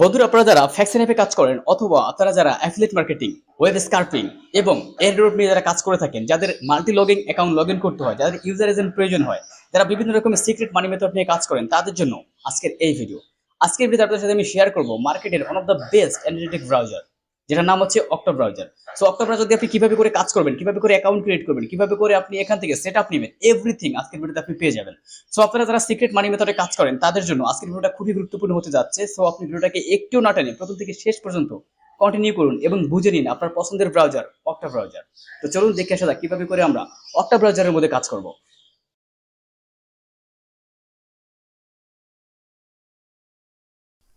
বন্ধুরা, আপনারা যারা ফ্যাক্সিন অ্যাপে কাজ করেন অথবা আপনারা যারা অ্যাফিলেট মার্কেটিং ওয়েব স্কার্পিং এবং এর রোড নিয়ে যারা কাজ করে থাকেন, যাদের multi logging account log in করতে হয়, যাদের ইউজার এজেন্ট প্রয়োজন হয়, যারা বিভিন্ন রকমের সিক্রেট মানি মেথড নিয়ে কাজ করেন, তাদের জন্য আজকের এই ভিডিও আজকের ভিডিওতে আপনাদের সাথে আমি শেয়ার করব মার্কেটের one of the best analytic browser যেটার নাম হচ্ছে Octo browser so Octo browser দিয়ে আপনি কীভাবে করে কাজ করবেন, কীভাবে করে অ্যাকাউন্ট ক্রিয়েট করবেন, কীভাবে করে আপনি এখান থেকে সেট আপ নেবেন এভরিথিং আজকের ভিডিওতে আপনি পেয়ে যাবেন। সো আপনারা যারা সিক্রেট মানি মেথডে কাজ করেন, তাদের জন্য আজকের ভিডিওটা খুবই গুরুত্বপূর্ণ হতে যাচ্ছে। সো আপনি ভিডিওটাকে একটু না টেনে প্রথম থেকে শেষ পর্যন্ত কন্টিনিউ করুন এবং বুঝে নিন আপনার পছন্দের ব্রাউজার অক্টা ব্রাউজার তো চলুন দেখে আসা যাক কীভাবে করে আমরা অক্টা ব্রাউজারের মধ্যে কাজ করব।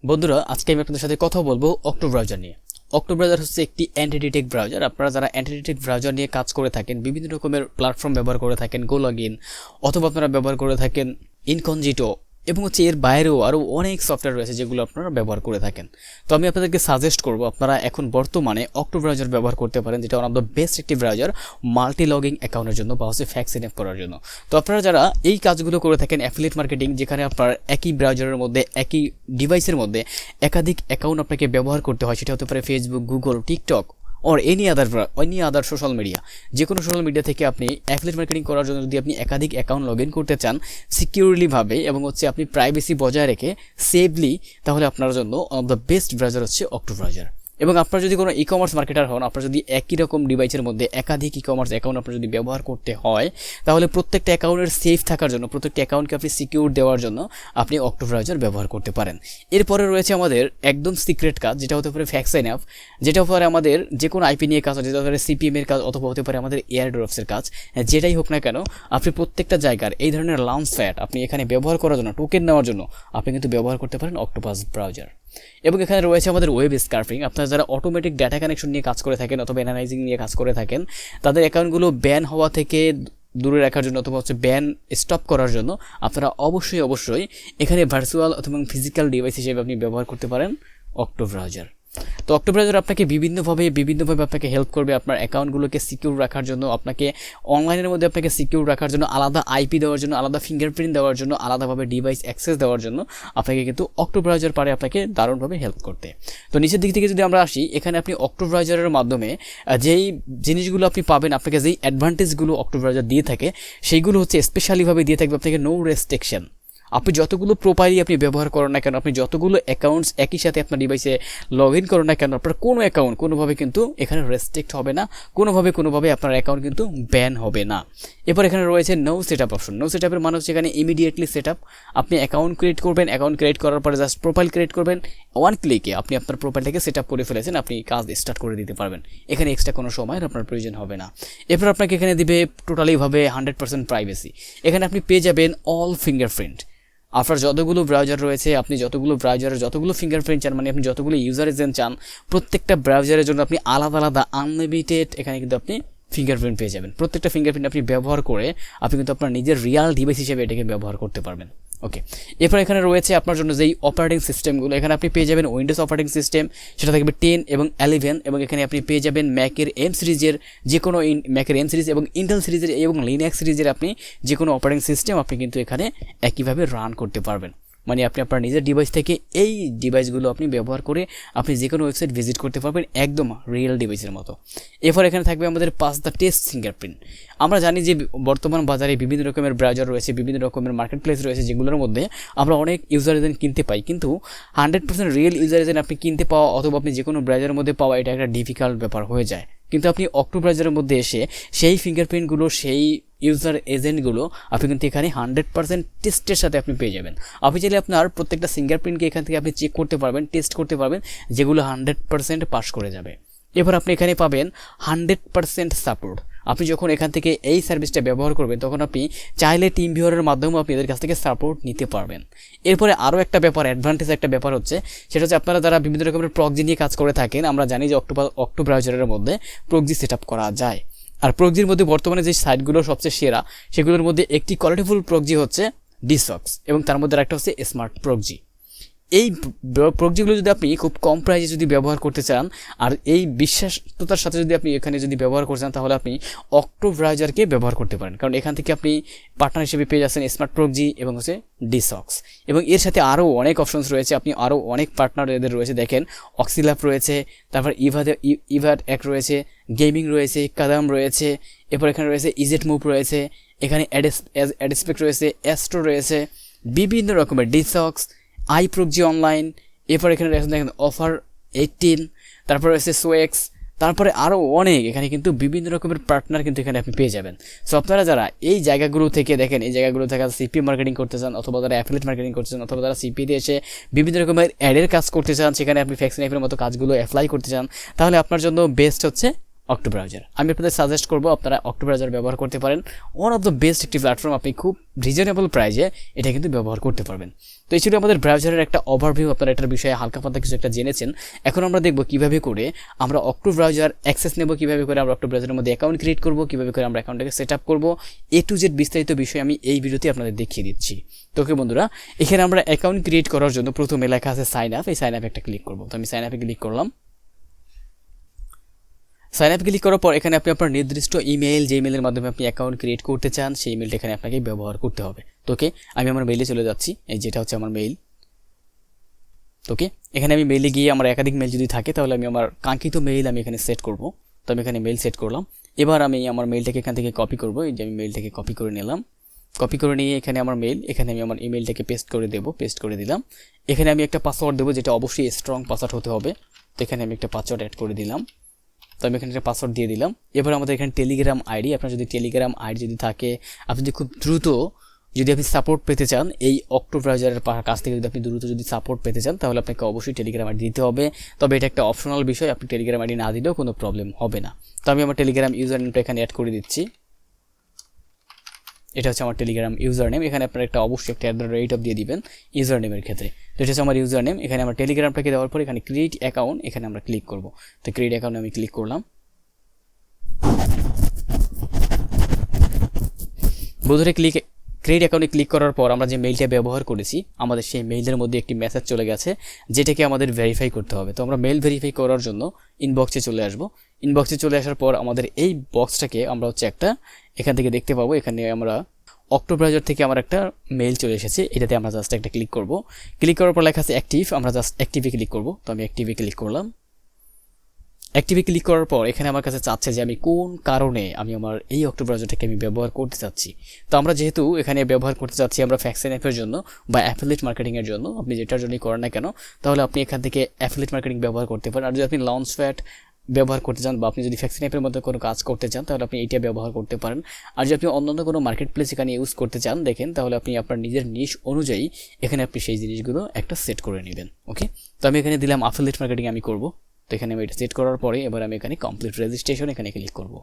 বন্ধুরা, আজকে আমি আপনাদের সাথে কথা বলব অক্টো ব্রাউজার নিয়ে। অক্টো ব্রাউজার হচ্ছে একটি অ্যান্টিডিটেক ব্রাউজার আপনারা যারা অ্যান্টিডিটেক ব্রাউজার নিয়ে কাজ করে থাকেন, বিভিন্ন রকমের প্ল্যাটফর্ম ব্যবহার করে থাকেন গো লগ ইন অথবা আপনারা ব্যবহার করে থাকেন ইনকনজিটো এবং হচ্ছে এর বাইরেও আরও অনেক সফটওয়্যার রয়েছে যেগুলো আপনারা ব্যবহার করে থাকেন। তো আমি আপনাদেরকে সাজেস্ট করব, আপনারা এখন বর্তমানে অক্টো ব্রাউজার ব্যবহার করতে পারেন, যেটা ওয়ান অফ দ্য বেস্ট একটি ব্রাউজার মাল্টি লগিং অ্যাকাউন্টের জন্য বা হচ্ছে ফ্যাক্স এনএফ করার জন্য। তো আপনারা যারা এই কাজগুলো করে থাকেন অ্যাফিলিয়েট মার্কেটিং যেখানে আপনার একই ব্রাউজারের মধ্যে, একই ডিভাইসের মধ্যে একাধিক অ্যাকাউন্ট আপনাকে ব্যবহার করতে হয়, সেটা হতে পারে Facebook Google TikTok or any other any other social media যে কোনো সোশ্যাল মিডিয়া থেকে আপনি অ্যাফিলেট মার্কেটিং করার জন্য যদি আপনি একাধিক অ্যাকাউন্ট লগ ইন করতে চান সিকিউরলিভাবে এবং হচ্ছে আপনি প্রাইভেসি বজায় রেখে সেফলি তাহলে আপনার জন্য অফ দ্য বেস্ট ব্রাউজার হচ্ছে অক্টো ব্রাউজার এবং আপনার যদি কোনো ই কমার্স মার্কেটার হন, আপনার যদি একই রকম ডিভাইসের মধ্যে একাধিক ই কমার্স অ্যাকাউন্ট আপনার যদি ব্যবহার করতে হয়, তাহলে প্রত্যেকটা অ্যাকাউন্টের সেফ থাকার জন্য, প্রত্যেকটা অ্যাকাউন্টকে আপনি সিকিউর দেওয়ার জন্য আপনি অক্টো ব্রাউজার ব্যবহার করতে পারেন। এরপরে রয়েছে আমাদের একদম সিক্রেট কাজ, যেটা হতে পারে ফ্যাক্সাইন অ্যাপ যেটা হতে পারে আমাদের যে কোনো আইপি নিয়ে কাজ, যেটা হতে পারে সিপিএম এর কাজ, অথবা হতে পারে আমাদের এয়ার ড্রপসের কাজ, যেটাই হোক না কেন, আপনি প্রত্যেকটা জায়গার, এই ধরনের লাউন্স ফ্যাট আপনি এখানে ব্যবহার করার জন্য টোকেন নেওয়ার জন্য, আপনি কিন্তু ব্যবহার করতে পারেন অক্টোপাস ব্রাউজার এবং এখানে রয়েছে আমাদের ওয়েব স্কার্ফিং আপনারা যারা অটোমেটিক ডাটা কানেকশন নিয়ে কাজ করে থাকেন অথবা অ্যানালাইজিং নিয়ে কাজ করে থাকেন, তাদের অ্যাকাউন্টগুলো ব্যান হওয়া থেকে দূরে রাখার জন্য অথবা হচ্ছে ব্যান স্টপ করার জন্য আপনারা অবশ্যই অবশ্যই এখানে ভার্চুয়াল অথবা ফিজিক্যাল ডিভাইস হিসেবে আপনি ব্যবহার করতে পারেন অক্টো ব্রাউজার তো অক্টো ব্রাউজার আপনাকে বিভিন্নভাবে বিভিন্নভাবে আপনাকে হেল্প করবে আপনার অ্যাকাউন্টগুলোকে সিকিউর রাখার জন্য, আপনাকে অনলাইনের মধ্যে আপনাকে সিকিউর রাখার জন্য, আলাদা আইপি দেওয়ার জন্য, আলাদা ফিঙ্গারপ্রিন্ট দেওয়ার জন্য, আলাদাভাবে ডিভাইস অ্যাক্সেস দেওয়ার জন্য আপনাকে কিন্তু অক্টো ব্রাউজার পারে আপনাকে দারুণভাবে হেল্প করতে। তো নিচের দিক থেকে যদি আমরা আসি, এখানে আপনি অক্টো ব্রাউজারের মাধ্যমে যেই জিনিসগুলো আপনি পাবেন, আপনাকে যেই অ্যাডভান্টেজগুলো অক্টো ব্রাউজার দিয়ে থাকে, সেইগুলো হচ্ছে স্পেশালিভাবে দিয়ে থাকবে, আপনাকে নো রেস্ট্রিকশন আপনি যতগুলো প্রোফাইলই আপনি ব্যবহার করেন না কেন, আপনি যতগুলো অ্যাকাউন্টস একই সাথে আপনার ডিভাইসে লগ ইন করেন না কেন, আপনার কোনো অ্যাকাউন্ট কোনোভাবে কিন্তু এখানে রেস্ট্রিক্ট হবে না, কোনোভাবে কোনোভাবে আপনার অ্যাকাউন্ট কিন্তু ব্যান হবে না। এরপর এখানে রয়েছে no set up option no set আপের মানে হচ্ছে এখানে ইমিডিয়েটলি সেট আপ আপনি অ্যাকাউন্ট ক্রিয়েট করবেন অ্যাকাউন্ট ক্রিয়েট করার পরে জাস্ট প্রোফাইল ক্রিয়েট করবেন। ওয়ান ক্লিকে আপনি আপনার প্রোফাইলটাকে সেট আপ করে ফেলেছেন, আপনি কাজ স্টার্ট করে দিতে পারবেন। এখানে এক্সট্রা কোনো সময়ের আপনার প্রয়োজন হবে না। এরপর আপনাকে এখানে দিবে টোটালিভাবে হান্ড্রেড পার্সেন্ট প্রাইভেসি এখানে আপনি পেয়ে যাবেন অল ফিঙ্গারপ্রিন্ট আপনার যতগুলো ব্রাউজার রয়েছে, আপনি যতগুলো ব্রাউজারের যতগুলো ফিঙ্গারপ্রিন্ট চান মানে আপনি যতগুলো ইউজার চান, প্রত্যেকটা ব্রাউজারের জন্য আপনি আলাদা আলাদা আনলিমিটেড এখানে কিন্তু আপনি ফিঙ্গারপ্রিন্ট পেয়ে যাবেন। প্রত্যেকটা ফিঙ্গারপ্রিন্ট আপনি ব্যবহার করে, আপনি কিন্তু আপনার নিজের রিয়াল ডিভাইস হিসেবে এটাকে ব্যবহার করতে পারবেন। ওকে এরপর এখানে রয়েছে আপনার জন্য যেই অপারেটিং সিস্টেমগুলো এখানে আপনি পেয়ে যাবেন উইন্ডোজ অপারেটিং সিস্টেম সেটা থাকবে টেন এবং অ্যালেভেন এবং এখানে আপনি পেয়ে যাবেন ম্যাকের এম সিরিজের যে কোনো ম্যাকের এম সিরিজ এবং ইন্টেল সিরিজের এবং লিনাক্স সিরিজের আপনি যে কোনো অপারেটিং সিস্টেম আপনি কিন্তু এখানে একইভাবে রান করতে পারবেন। মানে আপনি আপনার নিজের ডিভাইস থেকে এই ডিভাইসগুলো আপনি ব্যবহার করে আপনি যে কোনো ওয়েবসাইট ভিজিট করতে পারবেন একদম রিয়েল ডিভাইসের মতো। এরপর এখানে থাকবে আমাদের পাস দ্য টেস্ট ফিঙ্গারপ্রিন্ট আমরা জানি যে বর্তমান বাজারে বিভিন্ন রকমের ব্রাউজার রয়েছে, বিভিন্ন রকমের মার্কেট প্লেস রয়েছে যেগুলোর মধ্যে আমরা অনেক ইউজার এজেন্ট কিনতে পাই। কিন্তু hundred percent real user agent আপনি কিনতে পাওয়া অথবা আপনি যে কোনো ব্রাউজারের মধ্যে পাওয়া এটা একটা ডিফিকাল্ট ব্যাপার হয়ে যায়। কিন্তু আপনি অক্টো ব্রাউজারের মধ্যে এসে সেই ফিঙ্গারপ্রিন্টগুলো সেই ইউজার এজেন্টগুলো আপনি কিন্তু এখানে হান্ড্রেড পার্সেন্ট টেস্টের সাথে আপনি পেয়ে যাবেন। আপনি চাইলে আপনার প্রত্যেকটা ফিঙ্গারপ্রিন্টকে এখান থেকে আপনি চেক করতে পারবেন টেস্ট করতে পারবেন, যেগুলো হান্ড্রেড পার্সেন্ট পাস করে যাবে। এবার আপনি এখানে পাবেন হান্ড্রেড পার্সেন্ট সাপোর্ট আপনি যখন এখান থেকে এই সার্ভিসটা ব্যবহার করবেন, তখন আপনি চাইলে টিম ভিউয়ারের মাধ্যমেও আপনি এদের কাছ থেকে সাপোর্ট নিতে পারবেন। এরপরে আরও একটা ব্যাপার অ্যাডভান্টেজ একটা ব্যাপার হচ্ছে, সেটা হচ্ছে আপনারা যারা বিভিন্ন রকমের প্রক্সি নিয়ে কাজ করে থাকেন, আমরা জানি যে অক্টোবর অক্টো ব্রাউজারের মধ্যে প্রক্সি সেট করা যায়। আর প্রক্সির মধ্যে বর্তমানে যে সাইটগুলো সবচেয়ে সেরা, সেগুলোর মধ্যে একটি কোয়ালিটিফুল প্রক্সি হচ্ছে ডিসক্স এবং তার মধ্যে একটা হচ্ছে স্মার্ট প্রক্সি এই প্রোডাক্টগুলো যদি আপনি খুব কম প্রাইসে যদি ব্যবহার করতে চান, আর এই বিশ্বাসতার সাথে যদি আপনি এখানে যদি ব্যবহার করতে চান, তাহলে আপনি অক্টো ব্রাউজারকে ব্যবহার করতে পারেন। কারণ এখান থেকে আপনি পার্টনার হিসেবে পেয়ে যাচ্ছেন স্মার্ট প্রোজি এবং হচ্ছে ডিসক্স এবং এর সাথে আরও অনেক অপশনস রয়েছে। আপনি আরও অনেক পার্টনার এদের রয়েছে। দেখেন অক্সিলাপ রয়েছে, তারপর ইভাদে ইভার এক রয়েছে গেমিং রয়েছে কাদাম রয়েছে, এরপর এখানে রয়েছে ইজেট মুভ রয়েছে, এখানে অ্যাডেস অ্যাডেসপেক্ট রয়েছে অ্যাস্ট্রো রয়েছে, বিভিন্ন রকমের ডিসক্স আই প্রোজি অনলাইন এরপর এখানে দেখেন অফার এইটিন তারপর রয়েছে সোয়েক্স তারপরে আরও অনেক, এখানে কিন্তু বিভিন্ন রকমের পার্টনার কিন্তু এখানে আপনি পেয়ে যাবেন। সো আপনারা যারা এই জায়গাগুলো থেকে দেখেন, এই জায়গাগুলো থেকে সিপি মার্কেটিং করতে চান, অথবা যারা অ্যাফিলেট মার্কেটিং করতে চান, অথবা যারা সিপিতে এসে বিভিন্ন রকমের অ্যাডের কাজ করতে চান, সেখানে আপনি ফ্যাক্সিন অ্যাপের মতো কাজগুলো অ্যাপ্লাই করতে চান, তাহলে আপনার জন্য বেস্ট হচ্ছে অক্টো ব্রাউজার আমি আপনাদের সাজেস্ট করব আপনারা অক্টো ব্রাউজার ব্যবহার করতে পারেন। ওয়ান অফ দ্য বেস্ট একটি প্ল্যাটফর্ম আপনি খুব রিজনেবল প্রাইজে এটা কিন্তু ব্যবহার করতে পারবেন। তো এই ছিল আমাদের ব্রাউজারের একটা ওভারভিউ আপনারা এটার বিষয়ে হালকা পাতা কিছু একটা জেনেছেন। এখন আমরা দেখব কীভাবে করে আমরা অক্টো ব্রাউজার অ্যাক্সেস নেব, কীভাবে করে আমরা অক্টো ব্রাউজারের মধ্যে অ্যাকাউন্ট ক্রিয়েট করব, কীভাবে করে আমরা অ্যাকাউন্টটাকে সেট আপ করব। এ টু জেড বিস্তারিত বিষয় আমি এই ভিডিওতে আপনাদের দেখিয়ে দিচ্ছি। তো ওকে বন্ধুরা, এখানে আমরা অ্যাকাউন্ট ক্রিয়েট করার জন্য প্রথমে লেখা আছে সাইন আপ এই সাইন আপে একটা ক্লিক করব। তো আমি সাইন আপে ক্লিক করলাম। সাইন আপ ক্লিক করার পর এখানে আপনি আপনার নির্দিষ্ট ইমেল যে ইমেলের মাধ্যমে আপনি অ্যাকাউন্ট ক্রিয়েট করতে চান, সেই ইমেলটা এখানে আপনাকে ব্যবহার করতে হবে। তোকে আমি আমার মেইলে চলে যাচ্ছি। এই যেটা হচ্ছে আমার মেইল ওকে এখানে আমি মেইলে গিয়ে আমার একাধিক মেইল যদি থাকে, তাহলে আমি আমার কাঙ্ক্ষিত মেইল আমি এখানে সেট করব। তো আমি এখানে মেইল সেট করলাম। এবার আমি আমার মেইলটাকে এখান থেকে কপি করব। এই যে আমি মেইলটাকে কপি করে নিলাম। কপি করে নিয়ে এখানে আমার মেইল এখানে আমি আমার ইমেলটাকে পেস্ট করে দেবো পেস্ট করে দিলাম। এখানে আমি একটা পাসওয়ার্ড দেবো, যেটা অবশ্যই স্ট্রং পাসওয়ার্ড হতে হবে। তো এখানে আমি একটা পাসওয়ার্ড অ্যাড করে দিলাম। তো আমি এখানে একটা পাসওয়ার্ড দিয়ে দিলাম। এবার আমাদের এখানে টেলিগ্রাম আইডি আপনার যদি টেলিগ্রাম আইডি যদি থাকে, আপনি যদি খুব দ্রুত যদি আপনি সাপোর্ট পেতে চান, এই অক্টো ব্রাউজারের কাছ থেকে যদি আপনি দ্রুত যদি সাপোর্ট পেতে চান, তাহলে আপনাকে অবশ্যই টেলিগ্রাম আইডি দিতে হবে। তবে এটা একটা অপশনাল বিষয়, আপনি টেলিগ্রাম আইডি না দিলেও কোনো প্রবলেম হবে না। তো আমি আমার টেলিগ্রাম ইউজার নেমটা এখানে অ্যাড করে দিচ্ছি। এটা হচ্ছে আমার টেলিগ্রাম ইউজার নেম এখানে আপনার একটা অবশ্যই একটা অ্যাট দ্য রেট অফ দিয়ে দিবেন ইউজার নেমের ক্ষেত্রে। তো এটা হচ্ছে আমার ইউজার নেম এখানে আমার টেলিগ্রামটাকে দেওয়ার পর এখানে ক্রিয়েট অ্যাকাউন্ট এখানে আমরা ক্লিক করব। তো ক্রিয়েট অ্যাকাউন্টে আমি ক্লিক করলাম। বন্ধুরা ক্লিক ক্রেডিট অ্যাকাউন্টে ক্লিক করার পর আমরা যে মেইলটা ব্যবহার করেছি, আমাদের সেই মেইলের মধ্যে একটি মেসেজ চলে গেছে, যেটাকে আমাদের ভেরিফাই করতে হবে। তো আমরা মেইল ভেরিফাই করার জন্য ইনবক্সে চলে আসব। ইনবক্সে চলে আসার পর আমাদের এই বক্সটাকে আমরা হচ্ছে একটা এখান থেকে দেখতে পাবো। এখানে আমরা অক্টো ব্রাউজার থেকে আমার একটা মেইল চলে এসেছে। এটাতে আমরা জাস্ট একটা ক্লিক করব। ক্লিক করার পর লেখা আছে অ্যাক্টিভ আমরা জাস্ট অ্যাক্টিভে ক্লিক করব। তো আমি অ্যাক্টিভে ক্লিক করলাম। অ্যাক্টিভে ক্লিক করার পর এখানে আমার কাছে চাচ্ছে যে আমি কোন কারণে আমি আমার এই অক্টোবর ব্রাউজারটাকে আমি ব্যবহার করতে চাচ্ছি। তো আমরা যেহেতু এখানে ব্যবহার করতে চাচ্ছি আমরা ফ্যাক্সিন অ্যাপের জন্য বা অ্যাফিলেট মার্কেটিংয়ের জন্য, আপনি যেটার জন্যই করেন না কেন, তাহলে আপনি এখান থেকে অ্যাফিলেট মার্কেটিং ব্যবহার করতে পারেন। আর যদি আপনি লঞ্চ ফ্যাট ব্যবহার করতে চান বা আপনি যদি ফ্যাক্সিন অ্যাপের মধ্যে কোনো কাজ করতে চান, তাহলে আপনি এইটা ব্যবহার করতে পারেন। আর যদি আপনি অন্যান্য কোনো মার্কেট প্লেস এখানে ইউজ করতে চান, দেখেন, তাহলে আপনি আপনার নিজের নিশ অনুযায়ী এখানে আপনি সেই জিনিসগুলো একটা সেট করে নেবেন ওকে তো আমি এখানে দিলাম আফেলেট মার্কেটিং আমি করব। তো এখানে আমি এটা সেট করার পরে এবার আমি এখানে কমপ্লিট রেজিস্ট্রেশন এখানে ক্লিক করব।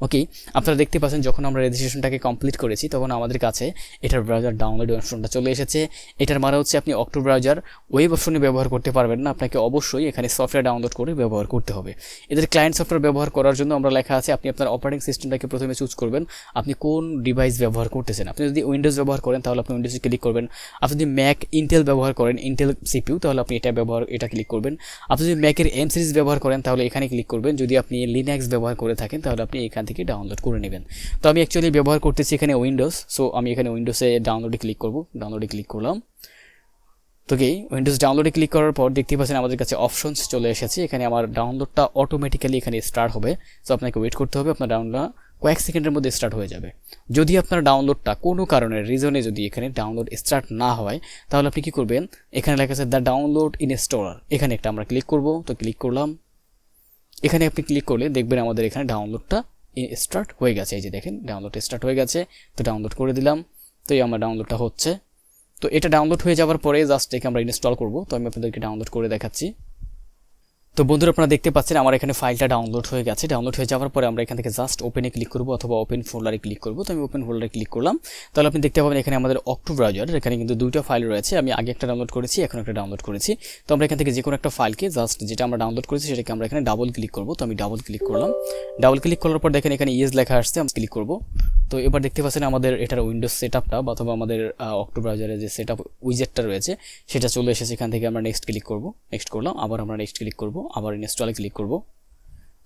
ওকে আপনারা দেখতে পাচ্ছেন যখন আমরা রেজিস্ট্রেশনটাকে কমপ্লিট করেছি, তখন আমাদের কাছে এটার ব্রাউজার ডাউনলোড অপশনটা চলে এসেছে। এটার মানে হচ্ছে আপনি অক্টো ব্রাউজার ওয়েব অপশনে ব্যবহার করতে পারবেন না। আপনাকে অবশ্যই এখানে সফটওয়্যার ডাউনলোড করে ব্যবহার করতে হবে। এদের ক্লায়েন্ট সফটওয়্যার ব্যবহার করার জন্য আমরা লেখা আছে, আপনি আপনার অপারেটিং সিস্টেমটাকে প্রথমে চুজ করবেন। আপনি কোন ডিভাইস ব্যবহার করতেছেন? আপনি যদি উইন্ডোজ ব্যবহার করেন, তাহলে আপনি উইন্ডোজে ক্লিক করবেন। আপনি যদি ম্যাক ইন্টেল ব্যবহার করেন ইন্টেল সিপিউ তাহলে আপনি এটা ব্যবহার, এটা ক্লিক করবেন। আপনি যদি ম্যাকের এম সিরিজ ব্যবহার করেন, তাহলে এখানে ক্লিক করবেন। যদি আপনি লিনাক্স ব্যবহার করে থাকেন, তাহলে আপনি এখান থেকে ডাউনলোড করে নেবেন। তো আমি অ্যাকচুয়ালি ব্যবহার করতেছি এখানে উইন্ডোজ সো আমি এখানে উইন্ডোজে ডাউনলোডে ক্লিক করব। ডাউনলোডে ক্লিক করলাম। তো কি উইন্ডোজ ডাউনলোডে ক্লিক করার পর দেখতে পাচ্ছেন আমাদের কাছে অপশনস চলে এসেছে। এখানে আমার ডাউনলোডটা অটোমেটিক্যালি এখানে স্টার্ট হবে। সো আপনাকে ওয়েট করতে হবে, আপনার ডাউনলোড কয়েক সেকেন্ডের মধ্যে স্টার্ট হয়ে যাবে। যদি আপনার ডাউনলোডটা কোনো কারণে রিজনে যদি এখানে ডাউনলোড স্টার্ট না হয়, তাহলে আপনি কী করবেন? এখানে লেখা আছে দ্য ডাউনলোড ইনস্টলার এখানে একটা আমরা ক্লিক করব। তো ক্লিক করলাম। এখানে আপনি ক্লিক করলে দেখবেন আমাদের এখানে ডাউনলোডটা স্টার্ট হয়ে গেছে, এই যে দেখেন ডাউনলোড স্টার্ট হয়ে গেছে, তো ডাউনলোড করে দিলাম, তো এই আমার ডাউনলোডটা হচ্ছে। তো এটা ডাউনলোড হয়ে যাওয়ার পরে জাস্ট একে আমরা ইনস্টল করব, তো আমি আপনাদেরকে ডাউনলোড করে দেখাচ্ছি। তো বন্ধুরা, আপনারা দেখতে পাচ্ছেন আমার এখানে ফাইলটা ডাউনলোড হয়ে গেছে। ডাউনলোড হয়ে যাওয়ার পরে আমরা এখান থেকে জাস্ট ওপেনে ক্লিক করব অথবা ওপেন ফোল্ডারে ক্লিক করব। তো আমি ওপেন ফোল্ডারে ক্লিক করলাম। তাহলে আপনি দেখতে পাবেন এখানে আমাদের অক্টো ব্রাউজার এখানে কিন্তু দুইটা ফাইল রয়েছে। আমি আগে একটা ডাউনলোড করেছি, এখন একটা ডাউনলোড করেছি। তো আমরা এখান থেকে যে কোনো একটা ফাইলকে জাস্ট যেটা আমরা ডাউনলোড করেছি, সেটাকে আমরা এখানে ডাবল ক্লিক করব। তো আমি ডাবল ক্লিক করলাম। ডাবল ক্লিক করার পর দেখেন এখানে ইয়েস লেখা আসছে, আমি ক্লিক করব। তো এবার দেখতে পাচ্ছেন আমাদের এটার উইন্ডোজ সেট আপটা অথবা আমাদের অক্টো ব্রাউজারে যে সেট আপ উইজেটটা রয়েছে, সেটা চলে এসেছে। এখান থেকে আমরা নেক্সট ক্লিক করব নেক্সট করলাম। আবার আমরা নেক্সট ক্লিক করব। আবার ইনস্টলে ক্লিক করব।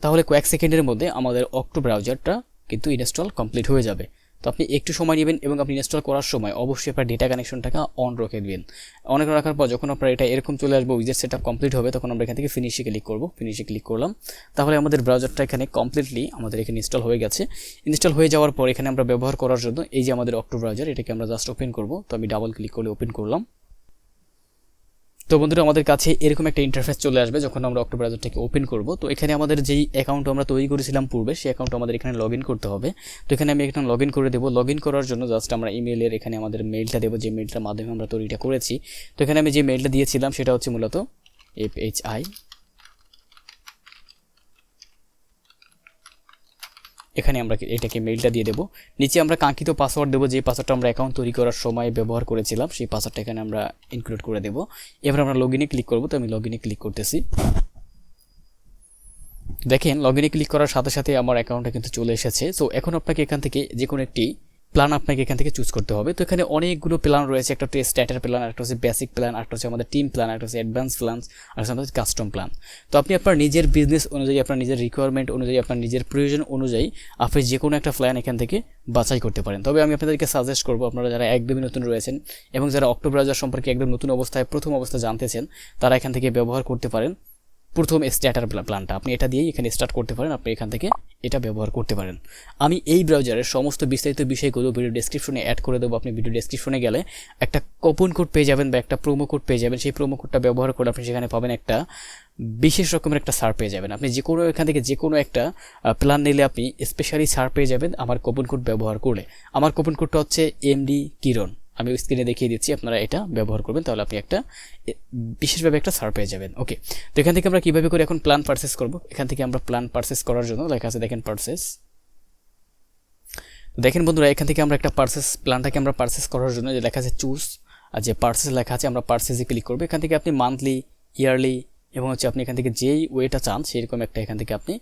তাহলে কয়েক সেকেন্ডের মধ্যে আমাদের অক্টো ব্রাউজারটা কিন্তু ইনস্টল কমপ্লিট হয়ে যাবে। তো আপনি একটু সময় নেবেন এবং আপনি ইনস্টল করার সময় অবশ্যই আপনার ডেটা কানেকশনটাকে অন রেখে দেবেন। অনেক রাখার পর যখন আপনার এটা এরকম চলে আসবে উইজেট সেট কমপ্লিট হবে, তখন আমরা এখান থেকে ফিনিশে ক্লিক করব। ফিনিশে ক্লিক করলাম। তাহলে আমাদের ব্রাউজারটা এখানে কমপ্লিটলি আমাদের এখানে ইনস্টল হয়ে গেছে। ইনস্টল হয়ে যাওয়ার পর এখানে আমরা ব্যবহার করার জন্য এই যে আমাদের অক্টো ব্রাউজার এটাকে আমরা জাস্ট ওপেন করব। তো আমি ডাবল ক্লিক করে ওপেন করলাম। তো বন্ধুরা, আমাদের কাছে এরকম একটা ইন্টারফেস চলে আসবে যখন আমরা অক্টোবর ব্রাউজারটাকে ওপেন করব। তো এখানে আমাদের যেই অ্যাকাউন্ট আমরা তৈরি করেছিলাম পূর্বে, সেই অ্যাকাউন্ট আমাদের এখানে লগ করতে হবে। তো এখানে আমি এখানে লগ করে দেবো। লগ করার জন্য জাস্ট আমরা ইমেলের এখানে আমাদের মেলটা দেবো, যে মেলটার মাধ্যমে আমরা তৈরিটা করেছি। তো এখানে আমি যে মেলটা দিয়েছিলাম, সেটা হচ্ছে মূলত এফ এইচ আই এখানে আমরা এটাকে মেইলটা দিয়ে দেবো। নিচে আমরা কাঙ্ক্ষিত পাসওয়ার্ড দেবো, যে পাসওয়ার্ডটা আমরা অ্যাকাউন্ট তৈরি করার সময় ব্যবহার করেছিলাম, সেই পাসওয়ার্ডটা এখানে আমরা ইনক্লুড করে দেবো। এবার আমরা লগ ইনে ক্লিক করব, তো আমি লগ ইনে ক্লিক করতেছি। দেখেন লগ ইনে ক্লিক করার সাথে সাথে আমার অ্যাকাউন্টটা কিন্তু চলে এসেছে। সো এখন আপনাকে এখান থেকে যে কোনো একটি প্ল্যান আপনাকে এখান থেকে চুজ করতে হবে। তো এখানে অনেকগুলো প্ল্যান রয়েছে। একটা হচ্ছে স্ট্যাটার প্ল্যান একটা হচ্ছে বেসিক প্ল্যান একটা হচ্ছে আমাদের টিম প্ল্যান একটা হচ্ছে অ্যাডভান্স প্ল্যান আর হচ্ছে আমাদের কাস্টম প্ল্যান তো আপনি আপনার নিজের বিজনেস অনুযায়ী, আপনার নিজের রিকোয়ারমেন্ট অনুযায়ী, আপনার নিজের প্রয়োজন অনুযায়ী আপনি যে কোনো একটা প্ল্যান এখান থেকে বাছাই করতে পারেন। তবে আমি আপনাদেরকে সাজেস্ট করব, আপনারা যারা একদমই নতুন রয়েছেন এবং যারা অক্টোব্রাউজার সম্পর্কে একদম নতুন অবস্থায়, প্রথম অবস্থা জানতেছেন, তারা এখান থেকে ব্যবহার করতে পারেন। প্রথম স্ট্যাটার প্ল্যানটা আপনি এটা দিয়েই এখানে স্টার্ট করতে পারেন, আপনি এখান থেকে এটা ব্যবহার করতে পারেন। আমি এই ব্রাউজারের সমস্ত বিস্তারিত বিষয়গুলো ভিডিও ডেসক্রিপশনে অ্যাড করে দেবো। আপনি ভিডিও ডেসক্রিপশনে গেলে একটা কোপন কোড পেয়ে যাবেন বা একটা প্রোমো কোড পেয়ে যাবেন। সেই প্রোমো কোডটা ব্যবহার করে আপনি সেখানে পাবেন একটা বিশেষ রকমের একটা সার পেয়ে যাবেন। আপনি যে কোনো এখান থেকে যে কোনো একটা প্ল্যান নিলে আপনি স্পেশালি সার পেয়ে যাবেন আমার কোপন কোড ব্যবহার করলে। আমার কোপন কোডটা হচ্ছে এমডি কিরণ আমি স্ক্রিনে দেখিয়ে দিচ্ছি, আপনারা এটা ব্যবহার করবেন, তাহলে আপনি একটা বিশেষভাবে একটা সার পেয়ে যাবেন। ওকে তো এখান থেকে আমরা কীভাবে করে এখন প্ল্যান পারচেস করব? এখান থেকে আমরা প্ল্যান পারচেস করার জন্য লেখা আছে, দেখেন পারচেস দেখেন বন্ধুরা, এখান থেকে আমরা একটা পারচেস প্ল্যানটাকে আমরা পারচেস করার জন্য যে লেখা আছে চুজ আর যে পারচেস লেখা আছে, আমরা পারচেসে ক্লিক করব। এখান থেকে আপনি মান্থলি ইয়ারলি এবং হচ্ছে আপনি এখান থেকে যেই ওয়েটা চান, সেরকম একটা এখান থেকে আপনি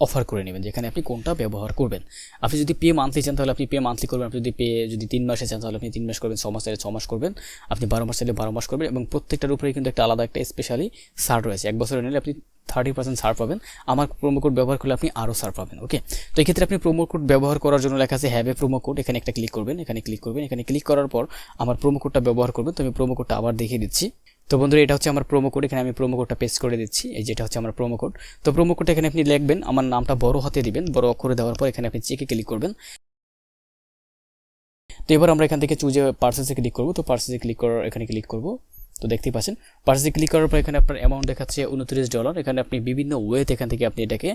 অফার করে নেবেন যেখানে আপনি কোনটা ব্যবহার করবেন। আপনি যদি পে মান্থলি চান, তাহলে আপনি পে মান্থলি করবেন, আপনি যদি পে যদি তিন মাসে চান, তাহলে আপনি তিন মাস করবেন, ছ মাস চাইলে ছ মাস করবেন, আপনি বারো মাস চাইলে বারো মাস করবেন, এবং প্রত্যেকটার উপরে কিন্তু একটা আলাদা একটা স্পেশালি সার রয়েছে। এক বছরে নিলে আপনি থার্টি পার্সেন্ট সার পাবেন, আমার প্রোমো কোড ব্যবহার করলে আপনি আরও সার পাবেন ওকে তো এক্ষেত্রে আপনি প্রোমো কোড ব্যবহার করার জন্য লেখা আছে হ্যাভ এ প্রোমো কোড এখানে একটা ক্লিক করবেন, এখানে ক্লিক করবেন, এখানে ক্লিক করার পর আমার প্রোমো কোডটা ব্যবহার করবেন, তো আমি প্রোমো কোডটা আবার দেখিয়ে দিচ্ছি। তো বন্ধুরা, এটা হচ্ছে আমার প্রোমো কোড এখানে আমি প্রোমো কোডটা পেস্ট করে দিচ্ছি। এই যেটা হচ্ছে আমার প্রোমো কোড তো প্রোমো কোডটা এখানে আপনি লিখবেন, আমার নামটা বড় হাতে দিবেন, বড় অক্ষরে দেওয়ার পর এখানে আপনি চেকে ক্লিক করবেন। তো এবার আমরা এখান থেকে চুজে পার্সেসে ক্লিক করব। তো পার্সেসে ক্লিক করার, এখানে ক্লিক করব। তো দেখতে পাচ্ছেন। পার্সে ক্লিক করার পর এখানে আপনার অ্যামাউন্ট দেখাচ্ছে উনত্রিশ ডলার এখানে আপনি বিভিন্ন ওয়েতে এখান থেকে আপনি এটাকে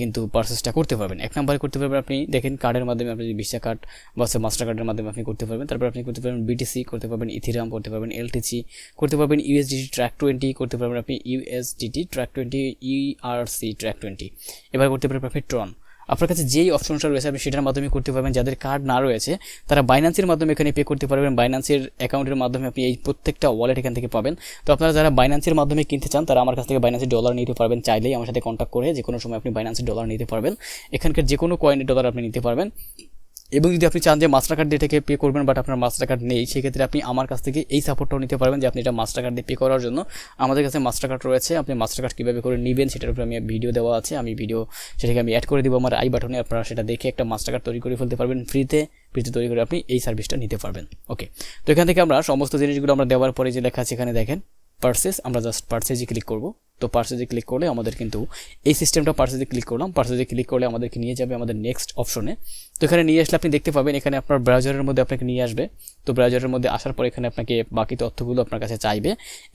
কিন্তু পার্সেসটা করতে পারবেন। এক নম্বরে করতে পারবেন আপনি, দেখেন কার্ডের মাধ্যমে আপনি ভিসা কার্ড বা মাস্টার কার্ডের মাধ্যমে আপনি করতে পারবেন, তারপর আপনি করতে পারবেন বিটিসি করতে পারবেন ইথিরাম করতে পারবেন এলটিসি করতে পারবেন ইউএসডিটি ট্র্যাক টোয়েন্টি করতে পারবেন আপনি USDT track twenty ERC track twenty এবার করতে পারবেন আপনি ট্রন আপনার কাছে যেই অপশনটা রয়েছে, আপনি সেটার মাধ্যমে করতে পারবেন। যাদের কার্ড না রয়েছে, তারা বাইন্যান্সের মাধ্যমে এখানে পে করতে পারবেন। বাইন্যান্সের অ্যাকাউন্টের মাধ্যমে আপনি এই প্রত্যেকটা ওয়ালেট এখান থেকে পাবেন। তো আপনারা যারা বাইন্যান্সের মাধ্যমে কিনতে চান, তারা আমার কাছ থেকে বাইন্যান্সের ডলার নিতে পারবেন। চাইলেই আমার সাথে কন্ট্যাক্ট করে যে কোনো সময় আপনি বাইন্যান্সের ডলার নিতে পারবেন। এখানকার যে কোনো কয়েনের ডলার আপনি নিতে পারবেন। এবং যদি আপনি চান যে মাস্টার কার্ড দিয়ে থেকে পে করবেন বাট আপনার মাস্টার কার্ড নেই, সেক্ষেত্রে আপনি আমার কাছ থেকে এই সাপোর্টটাও নিতে পারবেন যে আপনি এটা মাস্টার কার্ড দিয়ে পে করার জন্য। আমাদের কাছে মাস্টার কার্ড রয়েছে, আপনি মাস্টার কার্ড কীভাবে করে নেবেন সেটার উপরে আমি ভিডিও দেওয়া আছে, আমি ভিডিও সেটাকে আমি অ্যাড করে দেবো আমার আই বাটনে আপনারা সেটা দেখে একটা মাস্টার কার্ড তৈরি করে ফেলতে পারবেন ফ্রিতে ফ্রিতে তৈরি করে আপনি এই সার্ভিসটা নিতে পারবেন। ওকে তো এখান থেকে আমরা সমস্ত জিনিসগুলো আমরা দেওয়ার পরে যে লেখা আছে এখানে দেখেন পার্সেস আমরা জাস্ট পার্সেজে ক্লিক করব। তো পার্সেজে ক্লিক করলে আমাদের কিন্তু এই সিস্টেমটা পার্সেজে ক্লিক করলাম। পার্সেজে ক্লিক করলে আমাদেরকে নিয়ে যাবে আমাদের নেক্সট অপশনে তো এখানে নিয়ে আসলে আপনি দেখতে পাবেন, এখানে আপনার ব্রাউজারের মধ্যে আপনাকে নিয়ে আসবে। তো ব্রাউজারের মধ্যে আসার পর এখানে আপনাকে বাকি তথ্যগুলো আপনার কাছে চাইবে।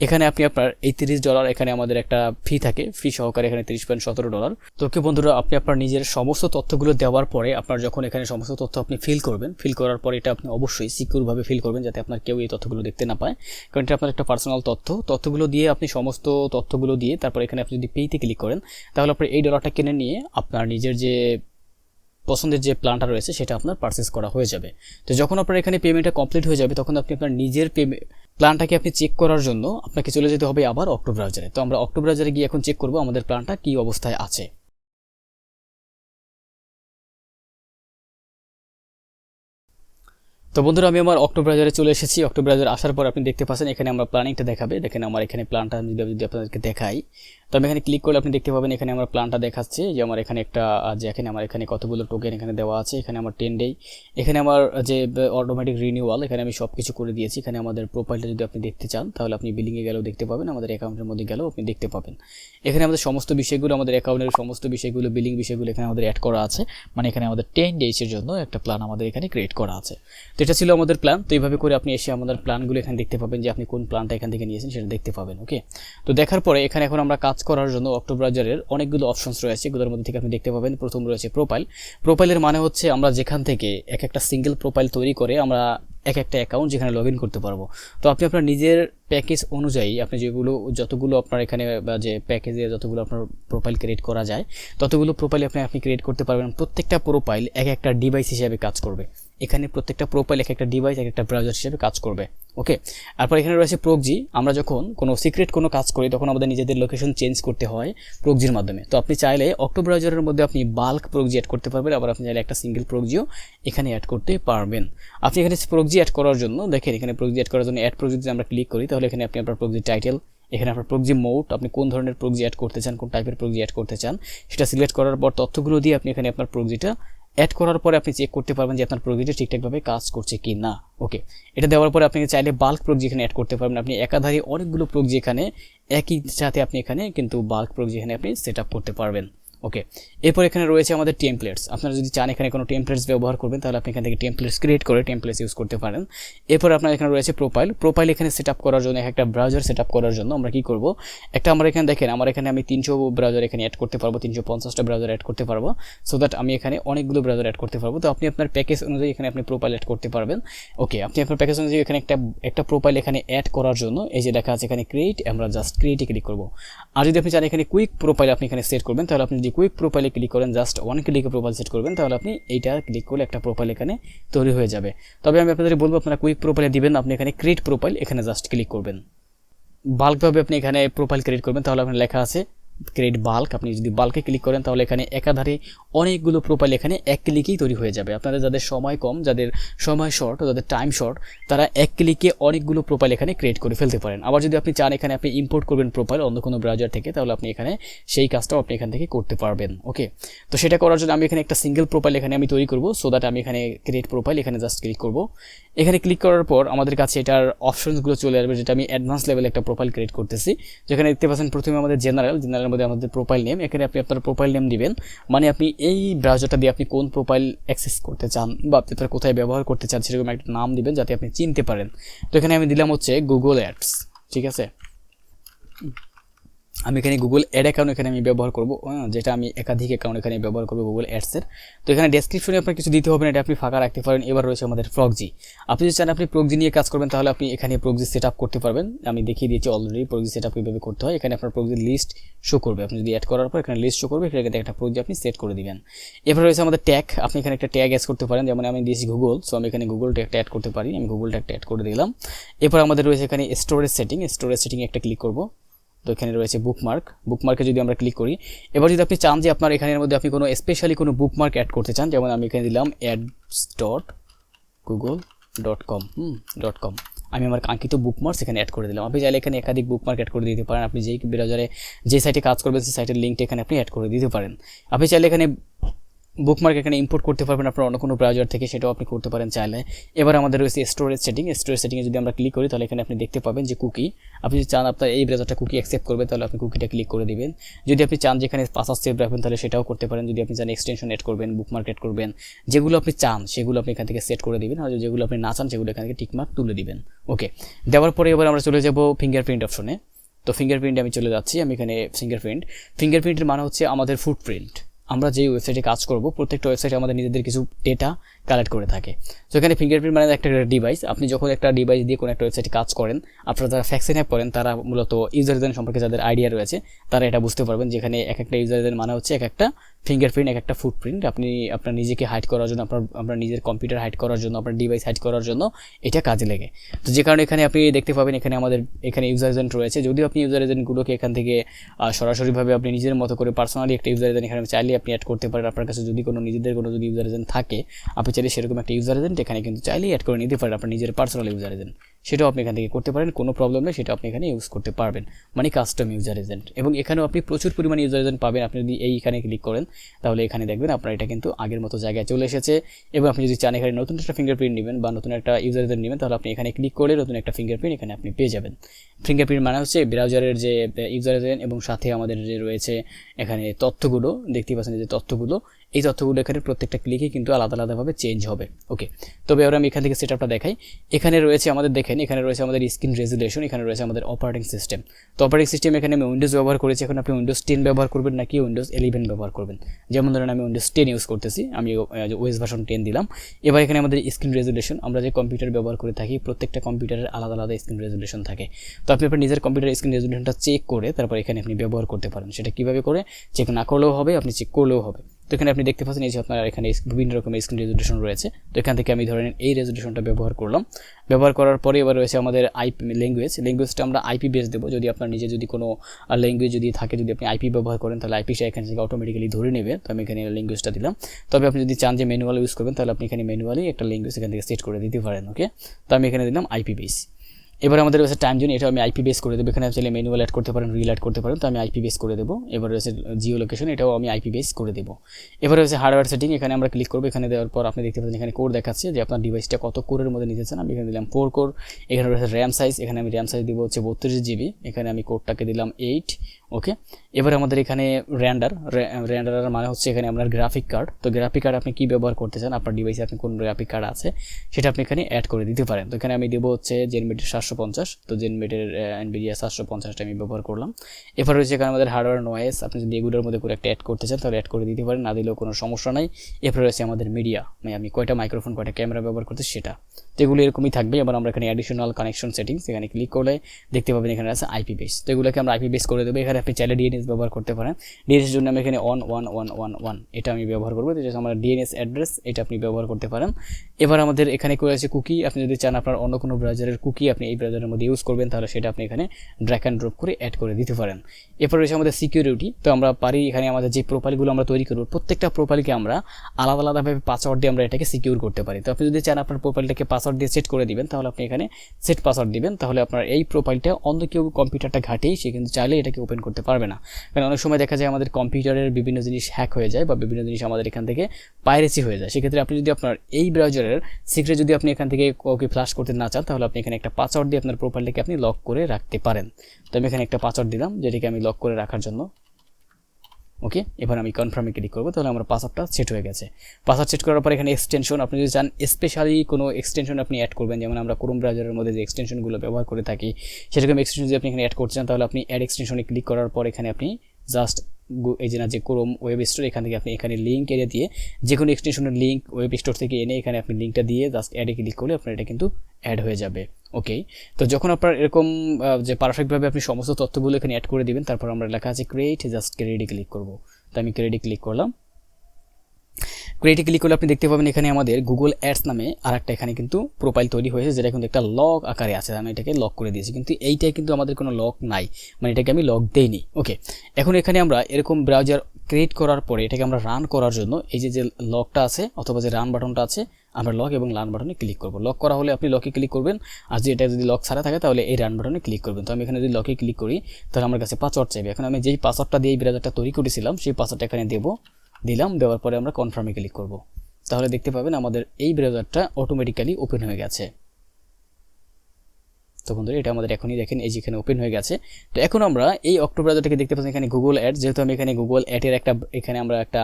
এখানে আপনি আপনার এই তিরিশ ডলার এখানে আমাদের একটা ফি থাকে। ফি সহকারে এখানে তিরিশ পয়েন্ট সতেরো ডলার তো কি বন্ধুরা, আপনি আপনার নিজের সমস্ত তথ্যগুলো দেওয়ার পরে আপনার যখন এখানে সমস্ত তথ্য আপনি ফিল করবেন ফিল করার পরে এটা আপনি অবশ্যই সিকিউরভাবে ফিল করবেন যাতে আপনার কেউ এই তথ্যগুলো দেখতে না পায়। কারণ এটা আপনার একটা পার্সোনাল তথ্য। তথ্যগুলো দিয়ে আপনি সমস্ত তথ্যগুলো দিয়ে তারপর এখানে আপনি যদি পেইতে ক্লিক করেন, তাহলে আপনি এই ডলারটা কিনে নিয়ে আপনার নিজের যে পছন্দের যে প্ল্যানটা রয়েছে, সেটা আপনার পারচেস করা হয়ে যাবে। তো যখন আপনার এখানে পেমেন্টটা কমপ্লিট হয়ে যাবে, তখন আপনি আপনার নিজের পেমেন্ট প্ল্যানটাকে আপনি চেক করার জন্য আপনাকে চলে যেতে হবে আবার অক্টোবর ব্রাউজারে তো আমরা অক্টো ব্রাউজারে গিয়ে এখন চেক করব আমাদের প্ল্যানটা কী অবস্থায় আছে। তো বন্ধুরা, আমি আমার অক্টোব্রাজারে চলে এসেছি। অক্টোব্রাজার আসার পর আপনি দেখতে পাচ্ছেন, এখানে আমার প্ল্যানিংটা দেখাবে। দেখেন আমার এখানে প্ল্যানটা আমি যদি যদি আপনাদেরকে দেখাই, তো আমি এখানে ক্লিক করলে আপনি দেখতে পাবেন, এখানে আমার প্ল্যানটা দেখাচ্ছে যে আমার এখানে একটা যে এখানে আমার এখানে কতগুলো টোকেন এখানে দেওয়া আছে, এখানে আমার টেন ডেই এখানে আমার যে অটোমেটিক রিনিউয়াল এখানে আমি সব কিছু করে দিয়েছি। এখানে আমাদের প্রোফাইলটা যদি আপনি দেখতে চান, তাহলে আপনি বিলিংয়ে গেলেও দেখতে পাবেন, আমাদের অ্যাকাউন্টের মধ্যে গেলেও আপনি দেখতে পাবেন। এখানে আমাদের সমস্ত বিষয়গুলো, আমাদের অ্যাকাউন্টের সমস্ত বিষয়গুলো বিলিং বিষয়গুলো এখানে আমাদের অ্যাড করা আছে। মানে এখানে আমাদের টেন ডেজের জন্য একটা প্ল্যান আমাদের এখানে ক্রিয়েট করা আছে। তো এটা ছিল আমাদের প্ল্যান তো এইভাবে করে আপনি এসে আমাদের প্ল্যানগুলো এখানে দেখতে পাবেন যে আপনি কোন প্ল্যানটা এখান থেকে নিয়েছেন সেটা দেখতে পাবেন ওকে তো দেখার পরে এখানে এখন আমরা কাজ করার জন্য অক্টোব্রাজারের অনেকগুলো অপশনস রয়েছে। এগুলোর মধ্যে থেকে আপনি দেখতে পাবেন, প্রথম রয়েছে প্রোফাইল প্রোফাইলের মানে হচ্ছে আমরা যেখান থেকে এক একটা সিঙ্গেল প্রোফাইল তৈরি করে আমরা এক একটা অ্যাকাউন্ট যেখানে লগ ইন করতে পারব। তো আপনি আপনার নিজের প্যাকেজ অনুযায়ী আপনি যেগুলো, যতগুলো আপনার এখানে, বা যে প্যাকেজে যতগুলো আপনার প্রোফাইল ক্রিয়েট করা যায়, ততগুলো প্রোফাইল আপনি আপনি ক্রিয়েট করতে পারবেন। প্রত্যেকটা প্রোফাইল এক একটা ডিভাইস হিসাবে কাজ করবে। এখানে প্রত্যেকটা প্রোফাইল এক একটা ডিভাইস এক একটা ব্রাউজার হিসেবে কাজ করবে ওকে তারপর এখানে রয়েছে প্রোকজি আমরা যখন কোনো সিক্রেট কোনো কাজ করি তখন আমাদের নিজেদের লোকেশন চেঞ্জ করতে হয় প্রোকজির মাধ্যমে তো আপনি চাইলে অক্টো ব্রাউজারের মধ্যে আপনি বাল্ক প্রোকজি অ্যাড করতে পারবেন আবার আপনি চাইলে একটা সিঙ্গেল প্রোকজিও এখানে অ্যাড করতে পারবেন আপনি এখানে প্রোকজি অ্যাড করার জন্য দেখেন এখানে প্রোকজি অ্যাড করার জন্য অ্যাড প্রোকজি যদি আমরা ক্লিক করি তাহলে এখানে আপনি আপনার প্রোকজি টাইটেল এখানে আপনার প্রোকজি মোড আপনি কোন ধরনের প্রোকজি অ্যাড করতে চান কোন টাইপের প্রোকজি অ্যাড করতে চান সেটা সিলেক্ট করার পর তথ্যগুলো দিয়ে আপনি এখানে আপনার প্রোকজিটা অ্যাড করার পরে আপনি চেক করতে পারবেন যে আপনার প্রোকজিটা ঠিকঠাকভাবে কাজ করছে কি না ওকে এটা দেওয়ার পরে আপনি চাইলে বাল্ক প্রোগ এখানে অ্যাড করতে পারবেন, আপনি একাধারে অনেকগুলো প্রোগ এখানে একই সাথে আপনি এখানে কিন্তু বাল্ক প্রোগ এখানে আপনি সেট করতে পারবেন। ওকে এরপর এখানে রয়েছে আমাদের টেমপ্লেটস আপনারা যদি চান এখানে কোনো টেমপ্লেটস ব্যবহার করবেন, তাহলে আপনি এখান থেকে টেমপ্লেটস ক্রিয়েট করে টেমপ্লেটস ইউজ করতে পারেন। এরপর আপনার এখানে রয়েছে প্রোফাইল প্রোফাইল এখানে সেট আপ করার জন্য একটা ব্রাউজার সেট আপ করার জন্য আমরা কি করব? একটা আমরা এখানে দেখেন, আমার এখানে আমি তিনশো ব্রাউজার এখানে অ্যাড করতে পারব, তিনশো পঞ্চাশটা ব্রাউজার অ্যাড করতে পারব। সো দ্যাট আমি এখানে অনেকগুলো ব্রাউজার অ্যাড করতে পারব। তো আপনি আপনার প্যাকেজ অনুযায়ী এখানে আপনি প্রোফাইল অ্যাড করতে পারবেন। ওকে আপনি আপনার প্যাকেজ অনুযায়ী এখানে একটা একটা প্রোফাইল এখানে অ্যাড করার জন্য এই যে দেখা আছে এখানে ক্রিয়েট আমরা জাস্ট ক্রিয়েটে ক্লিক করব। আর যদি আপনি চান এখানে কুইক প্রোফাইল আপনি এখানে সেট করবেন, তাহলে আপনি যদি কুইক প্রোফাইলে ক্লিক করেন জাস্ট ওয়ান ক্লিকে প্রোফাইল সেট করবেন, তাহলে আপনি এইটা ক্লিক করলে একটা প্রোফাইল এখানে তৈরি হয়ে যাবে। তবে আমি আপনাদের বলব, আপনারা কুইক প্রোফাইলে দিবেন, আপনি এখানে ক্রিয়েট প্রোফাইল এখানে জাস্ট ক্লিক করবেন। বাল্কভাবে আপনি এখানে প্রোফাইল ক্রিয়েট করবেন, তাহলে আপনার লেখা আছে ক্রিয়েট বাল্ক আপনি যদি বাল্কে ক্লিক করেন, তাহলে এখানে একাধারে অনেকগুলো প্রোফাইল এখানে এক ক্লিকেই তৈরি হয়ে যাবে। আপনাদের যাদের সময় কম, যাদের সময় শর্ট যাদের টাইম শর্ট তারা এক ক্লিকে অনেকগুলো প্রোফাইল এখানে ক্রিয়েট করে ফেলতে পারেন। আবার যদি আপনি চান এখানে আপনি ইম্পোর্ট করবেন প্রোফাইল অন্য কোনো ব্রাউজার থেকে, তাহলে আপনি এখানে সেই কাজটাও আপনি এখান থেকে করতে পারবেন ওকে তো সেটা করার জন্য আমি এখানে একটা সিঙ্গেল প্রোফাইল এখানে আমি তৈরি করব সো দ্যাট আমি এখানে ক্রিয়েট প্রোফাইল এখানে জাস্ট ক্লিক করব। এখানে ক্লিক করার পর আমাদের কাছে এটার অপশনসগুলো চলে আসবে, যেটা আমি অ্যাডভান্স লেভেলে একটা প্রোফাইল ক্রিয়েট করতেছি। যেখানে দেখতে পাচ্ছেন প্রথমে আমাদের জেনারেল জেনারেল জেনারেলের মধ্যে আমাদের প্রোফাইল নেম এখানে আপনি আপনার প্রোফাইল নেম দিবেন। মানে আপনি এই ব্রাউজারটা দিয়ে আপনি কোন প্রোফাইল অ্যাক্সেস করতে চান বা আপনি তার কোথায় ব্যবহার করতে চান সেরকম একটা নাম দিবেন যাতে আপনি চিনতে পারেন। তো এখানে আমি দিলাম হচ্ছে গুগল অ্যাপস ঠিক আছে? আমি এখানে গুগল অ্যাড অ্যাকাউন্ট এখানে আমি ব্যবহার করব যেটা আমি একাধিক অ্যাকাউন্ট এখানে ব্যবহার করব গুগল অ্যাডসের তো এখানে ডেসক্রিপশনে আপনার কিছু দিতে হবে না, এটা আপনি ফাঁকা রাখতে পারেন। এবার রয়েছে আমাদের প্রকজি আপনি যদি চান আপনি প্রকজি নিয়ে কাজ করবেন, তাহলে আপনি এখানে প্রকজি সেট আপ করতে পারবেন। আমি দেখিয়ে দিয়েছি অলরেডি প্রকজি সেট আপ কীভাবে করতে হয়। এখানে আপনার প্রকজির লিস্ট শো করবে। আপনি যদি অ্যাড করার পর এখানে লিস্ট শো করবে এখানে একটা প্রকজি আপনি সেট করে দিবেন। এবার রয়েছে আমাদের ট্যাগ আপনি এখানে একটা ট্যাগ অ্যাড করতে পারেন। যেমন আমি দিয়েছি গুগল সো আমি এখানে গুগল ট্যাগটা অ্যাড করতে পারি। আমি গুগল ট্যাগটা অ্যাড করে দিলাম। এরপর আমাদের রয়েছে এখানে স্টোরেজ সেটিং স্টোরেজ সেটিং একটা ক্লিক করব। তো এখানে রয়েছে বুকমার্ক বুকমার্কে যদি আমরা ক্লিক করি, এবার যদি আপনি চান যে আপনার এখানের মধ্যে আপনি কোনো স্পেশালি কোনো বুকমার্ক অ্যাড করতে চান, যেমন আমি এখানে দিলাম ads dot Google dot com hmm dot com আমি আমার কাঙ্ক্ষিত বুকমার্ক এখানে অ্যাড করে দিলাম। আপনি চাইলে এখানে একাধিক বুকমার্ক অ্যাড করে দিতে পারেন। আপনি যেই ব্রাউজারে যে সাইটে কাজ করবেন, সেই সাইটের লিঙ্কটা এখানে আপনি অ্যাড করে দিতে পারেন। আপনি চাইলে এখানে বুকমার্ক এখানে ইম্পোর্ট করতে পারবেন আপনার অন্য কোনো ব্রাউজার থেকে, সেটাও আপনি করতে পারেন চাইলে। এবার আমাদের রয়েছে স্টোরেজ সেটিং স্টোরেজ সেটিংয়ে যদি আমরা ক্লিক করি, তাহলে এখানে আপনি দেখতে পাবেন যে কুকি আপনি যদি চান আপনার এই ব্রাউজারটা কুকি অ্যাকসেপ্ট করবে, তাহলে আপনি কুকিটা ক্লিক করে দিবেন। যদি আপনি চান যেখানে পাসওয়ার্ড সেভ রাখবেন, তাহলে সেটাও করতে পারেন। যদি আপনি চান এক্সটেনশন এড করবেন বুকমার্ক এড করবেন, যেগুলো আপনি চান, সেগুলো আপনি এখান থেকে সেট করে দিবেন। আর যেগুলো আপনি না চান, সেগুলো এখান থেকে টিকমার্ক তুলে দিবেন। ওকে দেওয়ার পরে এবার আমরা চলে যাব ফিঙ্গারপ্রিন্ট অপশনে তো ফিঙ্গারপ্রিন্টে আমি চলে যাচ্ছি, আমি এখানে ফিঙ্গারপ্রিন্ট ফিঙ্গারপ্রিন্টের মানে হচ্ছে আমাদের ফুটপ্রিন্ট আমরা যেই ওয়েবসাইটে কাজ করব, প্রত্যেকটা ওয়েবসাইটে আমাদের নিজেদের কিছু ডেটা কালেক্ট করে থাকে। তো এখানে ফিঙ্গারপ্রিন্ট মানে একটা ডিভাইস আপনি যখন একটা ডিভাইস দিয়ে কোনো একটা ওয়েবসাইটে কাজ করেন, আপনারা যারা ভ্যাকসিন অ্যাপ করেন, তারা মূলত ইউজারদের সম্পর্কে যাদের আইডিয়া রয়েছে, তারা এটা বুঝতে পারবেন যেখানে এক একটা ইউজারদের মানে হচ্ছে এক একটা ফিঙ্গারপ্রিন্ট এক একটা ফুটপ্রিন্ট আপনি আপনার নিজেকে হাইড করার জন্য, আপনার আপনার নিজের কম্পিউটার হাইড করার জন্য, আপনার ডিভাইস হাইড করার জন্য এটা কাজে লাগে। তো যে কারণে এখানে আপনি দেখতে পাবেন, এখানে আমাদের, এখানে ইউজার এজেন্ট রয়েছে। যদিও আপনি ইউজার এজেন্টগুলোকে এখান থেকে সরাসরিভাবে আপনি নিজের মতো করে পার্সোনালি একটা ইউজার এজেন্ট এখানে চাইলে আপনি অ্যাড করতে পারেন। আপনার কাছে যদি কোনো নিজেদের কোনো যদি ইউজার এজেন্ট থাকে, আপনি চাইলে সেরকম একটা ইউজার এজেন্ট এখানে কিন্তু চাইলেই অ্যাড করে নিতে পারেন। আপনার নিজের পার্সোনাল ইউজার এজেন্ট সেটাও আপনি এখান থেকে করতে পারেন, কোনো প্রবলেম নেই, সেটা আপনি এখানে ইউজ করতে পারবেন। মানে কাস্টম ইউজার এজেন্ট এবং এখানেও আপনি প্রচুর পরিমাণে ইউজার এজেন্ট পাবেন। আপনি যদি এইখানে ক্লিক করেন, তাহলে এখানে দেখবেন আপনার এটা কিন্তু আগের মতো জায়গায় চলে এসেছে। এবং আপনি যদি চান এখানে নতুন একটা ফিঙ্গারপ্রিন্ট নেবেন বা নতুন একটা ইউজার এজেন্ট নেবেন, তাহলে আপনি এখানে ক্লিক করে নতুন একটা ফিঙ্গারপ্রিন্ট এখানে আপনি পেয়ে যাবেন। ফিঙ্গারপ্রিন্ট মানে হচ্ছে ব্রাউজারের যে ইউজার এজেন্ট এবং সাথে আমাদের যে রয়েছে এখানে তথ্যগুলো দেখতে পাচ্ছেন যে তথ্যগুলো। এই তথ্যগুলো এখানে প্রত্যেকটা ক্লিকে কিন্তু আলাদা আলাদাভাবে চেঞ্জ হবে ওকে তবে এবার আমি এখান থেকে সেট আপটা দেখাই। এখানে রয়েছে আমাদের, দেখেন, এখানে রয়েছে আমাদের স্ক্রিন রেজুলেশন এখানে রয়েছে আমাদের অপারেটিং সিস্টেম তো অপারেটিং সিস্টেম এখানে আমি উইন্ডোজ ব্যবহার করেছি, এখন আপনি উইন্ডোজ টেন ব্যবহার করবেন নাকি উইন্ডোজ ইলেভেন ব্যবহার করবেন? যেমন ধরেন আমি উইন্ডোজ টেন ইউজ করতেছি, আমি ওয়েস ভার্সন টেন দিলাম। এবার এখানে আমাদের স্ক্রিন রেজুলেশন আমরা যে কম্পিউটার ব্যবহার করে থাকি, প্রত্যেকটা কম্পিউটারের আলাদা আলাদা স্ক্রিন রেজুলেশন থাকে। তো আপনি আপনার নিজের কম্পিউটার স্ক্রিন রেজুলেশনটা চেক করে, তারপর এখানে আপনি ব্যবহার করতে পারেন। সেটা কীভাবে করে? চেক না করলেও হবে, আপনি চেক করলেও হবে। তো এখানে আপনি দেখতে পাচ্ছেন এই যে আপনার এখানে বিভিন্ন রকমের স্ক্রিন রেজুলেশন রয়েছে। তো এখান থেকে আমি ধরেন এই রেজুলেশনটা ব্যবহার করলাম। ব্যবহার করার পরে এবার রয়েছে আমাদের আইপি ল্যাঙ্গুয়েজ ল্যাঙ্গুয়েজটা আমরা আইপি বেস দেবো। যদি আপনার নিজে যদি কোনো ল্যাঙ্গুয়েজ যদি থাকে, যদি আপনি আইপি ব্যবহার করেন, তাহলে আইপিটা এখান থেকে অটোমেটিক্যালি ধরে নেবে। তো আমি এখানে ল্যাঙ্গুয়েজটা দিলাম। তবে আপনি যদি চান যে ম্যানুয়াল ইউজ করবেন, তাহলে আপনি এখানে ম্যানুয়ালি একটা ল্যাঙ্গুয়েজ এখান থেকে সেট করে দিতে পারেন ওকে তো আমি এখানে দিলাম আইপি বেস এবার আমাদের রয়েছে টাইম জোন এটা আমি আইপি বেস করে দেবো। এখানে চাইলে ম্যানুয়াল অ্যাড করতে পারেন রিল অ্যাড করতে পারেন, তো আমি আইপি বেস করে দেবো। এবার রয়েছে জিও লোকেশন এটাও আমি আইপি বেস করে দেবো। এবার রয়েছে হার্ডওয়্যার সেটিং এখানে আমরা ক্লিক করব। এখানে দেওয়ার পর আপনি দেখতে পাচ্ছেন, এখানে কোর দেখাচ্ছে যে আপনার ডিভাইসটা কত কোরের মধ্যে নিতে চান। আমি এখানে দিলাম ফোর কোর এখানে রয়েছে র্যাম সাইজ এখানে আমি র্যাম সাইজ দিব হচ্ছে বত্রিশ জিবি এখানে আমি কোডটাকে দিলাম এইট ওকে এবার আমাদের এখানে র্যান্ডার র্যান্ডার মানে হচ্ছে এখানে আপনার গ্রাফিক কার্ড তো গ্রাফিক কার্ড আপনি কী ব্যবহার করতে চান? আপনার ডিভাইসে আপনি কোন গ্রাফিক কার্ড আছে? সেটা আপনি এখানে অ্যাড করে দিতে পারেন। তো এখানে আমি দেবো হচ্ছে জেনমেটের সাতশো পঞ্চাশ, তো জেনমেটের এনবিডিয়া সাতশো পঞ্চাশটা আমি ব্যবহার করলাম। এবার রয়েছে এখানে আমাদের হার্ডওয়্যার নয়েস আপনি যদি এগুলোর মধ্যে করে একটা অ্যাড করতে চান, তাহলে অ্যাড করে দিতে পারেন, না দিলেও কোনো সমস্যা নাই। এরপর রয়েছে আমাদের মিডিয়া মানে আমি কয়টা মাইক্রোফোন কয়টা ক্যামেরা ব্যবহার করতে সেটা। তো এগুলো এরকমই থাকবে, এবার আমরা এখানে অ্যাডিশনাল কানেকশন সেটিংস এখানে ক্লিক করলে দেখতে পাবেন এখানে আছে আইপি বেস তো এগুলোকে আমরা আইপি বেস করে দেবো। এখানে আপনি চাইলে ডিএনএস ব্যবহার করতে পারেন। ডিএনএস জন্য আমি এখানে one one one one one এটা আমি ব্যবহার করব। যেটা আমার ডিএনএস অ্যাড্রেস এটা আপনি ব্যবহার করতে পারেন। এবার আমাদের এখানে করে আছে কুকি আপনি যদি চান আপনার অন্য কোনো ব্রাউজারের কুকি আপনি এই ব্রাউজারের মধ্যে ইউজ করবেন, তাহলে সেটা আপনি এখানে ড্র্যাক অ্যান্ড ড্রপ করে অ্যাড করে দিতে পারেন। এরপর রয়েছে আমাদের সিকিউরিটি তো আমরা পারি এখানে আমাদের যে প্রোফাইলগুলো আমরা তৈরি করব, প্রত্যেকটা প্রোফাইলকে আমরা আলাদা আলাদাভাবে পাসওয়ার্ড দিয়ে আমরা এটাকে সিকিউর করতে পারি। তো আপনি যদি চান আপনার প্রোফাইলটাকে পাসওয়ার্ড দিয়ে সেট করে দিবেন, তাহলে আপনি এখানে সেট পাসওয়ার্ড দিবেন, তাহলে আপনার এই প্রোফাইলটা অন্য কেউ কম্পিউটারটা ঘাটেই সে কিন্তু চাইলে এটাকে ওপেন করতে পারবে না। কারণ অনেক সময় দেখা যায় আমাদের কম্পিউটারের বিভিন্ন জিনিস হ্যাক হয়ে যায় বা বিভিন্ন জিনিস আমাদের এখান থেকে পাইরেসি হয়ে যায়। সেক্ষেত্রে আপনি যদি আপনার এই ব্রাউজারের সিক্রেট যদি আপনি এখান থেকে ওকে ফ্লাশ করতে না চান, তাহলে আপনি এখানে একটা পাসওয়ার্ড দিয়ে আপনার প্রোফাইলটাকে আপনি লক করে রাখতে পারেন। তো আমি এখানে একটা পাসওয়ার্ড দিলাম, যেটাকে আমি লক করে রাখার জন্য। ওকে এবার আমি কনফার্মে ক্লিক করব, তাহলে আমার পাসওয়ার্ডটা সেট হয়ে গেছে। পাসওয়ার্ড সেট করার পর এখানে এক্সটেনশন আপনি যদি চান স্পেশালি কোনো এক্সটেনশন আপনি অ্যাড করবেন, যেমন আমরা ক্রোম ব্রাউজারের মধ্যে যে এক্সটেনশনগুলো ব্যবহার করে থাকি, সেরকম এক্সটেনশন যদি আপনি এখানে অ্যাড করতে চান, তাহলে আপনি অ্যাড এক্সটেনশনে ক্লিক করার পর এখানে আপনি জাস্ট এই যে না, যে ক্রোম ওয়েব স্টোর এখান থেকে আপনি এখানে লিঙ্ক এরিয়া দিয়ে যে কোনো এক্সটেনশনের লিঙ্ক ওয়েব স্টোর থেকে এনে এখানে আপনি লিঙ্কটা দিয়ে জাস্ট অ্যাডে ক্লিক করলে আপনার এটা কিন্তু অ্যাড হয়ে যাবে ওকে তো যখন আপনার এরকম যে পারফেক্টভাবে আপনি সমস্ত তথ্যগুলো এখানে অ্যাড করে দিবেন, তারপর আমরা লেখা আছে ক্রিয়েট জাস্ট ক্রেডিট ক্লিক করব। তো আমি ক্রেডিট ক্লিক করলাম। ক্রিয়েটে ক্লিক করলে আপনি দেখতে পাবেন এখানে আমাদের গুগল অ্যাডস নামে আর একটা এখানে কিন্তু প্রোফাইল তৈরি হয়েছে, যেটা কিন্তু একটা লক আকারে আছে। আমি এটাকে লক করে দিয়েছি, কিন্তু এইটাই কিন্তু আমাদের কোনো লক নাই। মানে এটাকে আমি লক দেইনি। ওকে এখন এখানে আমরা এরকম ব্রাউজার ক্রিয়েট করার পরে, এটাকে আমরা রান করার জন্য এই যে যে লকটা আছে অথবা যে রান বাটনটা আছে, আমরা লক এবং রান বাটনে ক্লিক করব। লক করা হলে আপনি লকে ক্লিক করবেন, আর যদি এটা যদি লক ছাড়া থাকে, তাহলে এই রান বাটনে ক্লিক করবেন। তো আমি এখানে যদি লকে ক্লিক করি, তাহলে আমার কাছে পাসওয়ার্ড চাইবে। এখন আমি যেই পাসওয়ার্ডটা দিয়ে এই ব্রাউজারটা তৈরি করেছিলাম, সেই পাসওয়ার্ডটা এখানে দেবো। দিলাম, দেওয়ার পরে আমরা কনফার্মে ক্লিক করব। তাহলে দেখতে পাবেন আমাদের এই ব্রাউজারটা অটোমেটিক্যালি ওপেন হয়ে গেছে। তো বন্ধুরা, এটা আমাদের এখনই দেখেন, এই যেখানে ওপেন হয়ে গেছে। তো এখন আমরা এই অক্টোবর থেকে দেখতে পাচ্ছি এখানে গুগল অ্যাড যেহেতু আমি এখানে গুগল অ্যাডের একটা, এখানে আমরা একটা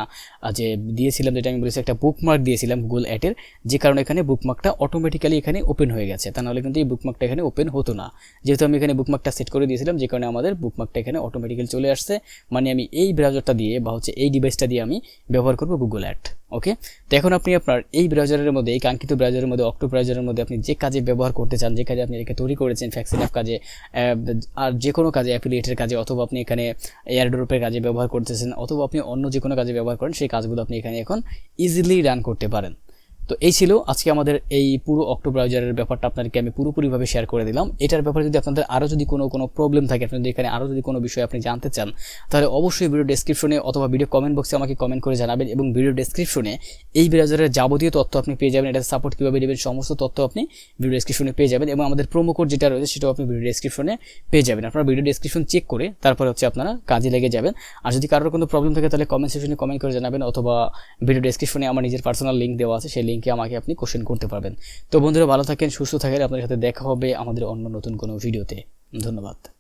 যে দিয়েছিলাম, যেটা আমি বলেছি, একটা বুকমার্ক দিয়েছিলাম গুগল অ্যাডের যে কারণে এখানে বুকমার্কটা অটোমেটিক্যালি এখানে ওপেন হয়ে গেছে। তা নাহলে কিন্তু এই বুকমার্কটা এখানে ওপেন হতো না। যেহেতু আমি এখানে বুকমার্কটা সেট করে দিয়েছিলাম, যে কারণে আমাদের বুকমার্কটা এখানে অটোমেটিক্যালি চলে আসছে। মানে আমি এই ব্রাউজারটা দিয়ে বা হচ্ছে এই ডিভাইসটা দিয়ে আমি ব্যবহার করব গুগল অ্যাড ওকে তো এখন আপনি আপনার এই ব্রাউজারের মধ্যে, এই কাঙ্ক্ষিত ব্রাউজারের মধ্যে অক্টো ব্রাউজারের মধ্যে আপনি যে কাজে ব্যবহার করতে চান, যে কাজে আপনি এটাকে তৈরি করেছেন ফ্যাক্সিন অ্যাপ কাজে আর যে কোনো কাজে অ্যাফিলিয়েটের কাজে, অথবা আপনি এখানে এয়ারড্রপের কাজে ব্যবহার করতেছেন, অথবা আপনি অন্য যে কোনো কাজে ব্যবহার করেন, সেই কাজগুলো আপনি এখানে এখন ইজিলি রান করতে পারেন। তো এই ছিল আজকে আমাদের এই পুরো অক্টো ব্রাউজারের ব্যাপারটা আপনাদেরকে আমি পুরোপুরিভাবে শেয়ার করে দিলাম। এটার ব্যাপারে যদি আপনাদের আরও যদি কোনো কোনো প্রবলেম থাকে আপনাদের এখানে আরও যদি কোনো বিষয় আপনি জানতে চান, তাহলে অবশ্যই ভিডিও ডেসক্রিপশনে অথবা ভিডিও কমেন্ট বক্সে আমাকে কমেন্ট করে জানাবেন এবং ভিডিও ডেসক্রিপশনে এই ব্রাউজারের যাবতীয় তথ্য আপনি পেয়ে যাবেন। এটা সাপোর্ট কীভাবে দেবেন সমস্ত তথ্য আপনি ভিডিও ডেসক্রিপশনে পেয়ে যাবেন এবং আমাদের প্রোমো কোড যেটা রয়েছে সেটাও আপনি ভিডিও ডেসক্রিপশনে পেয়ে যাবেন। আপনারা ভিডিও ডেসক্রিপশন চেক করে তারপরে হচ্ছে আপনারা কাজে লেগে যাবেন। আর যদি কারোর কোনো প্রবলেম থাকে তাহলে কমেন্ট সেকশনে কমেন্ট করে জানাবেন অথবা ভিডিও ডেসক্রিপশনে আমার নিজের পার্সোনাল লিঙ্ক দেওয়া আছে, সেই লিঙ্কে আমাকে আপনি কোশ্চেন করতে পারবেন। তো বন্ধুরা, ভালো থাকেন, সুস্থ থাকেন। আপনার সাথে দেখা হবে আমাদের অন্য নতুন কোনো ভিডিওতে। ধন্যবাদ।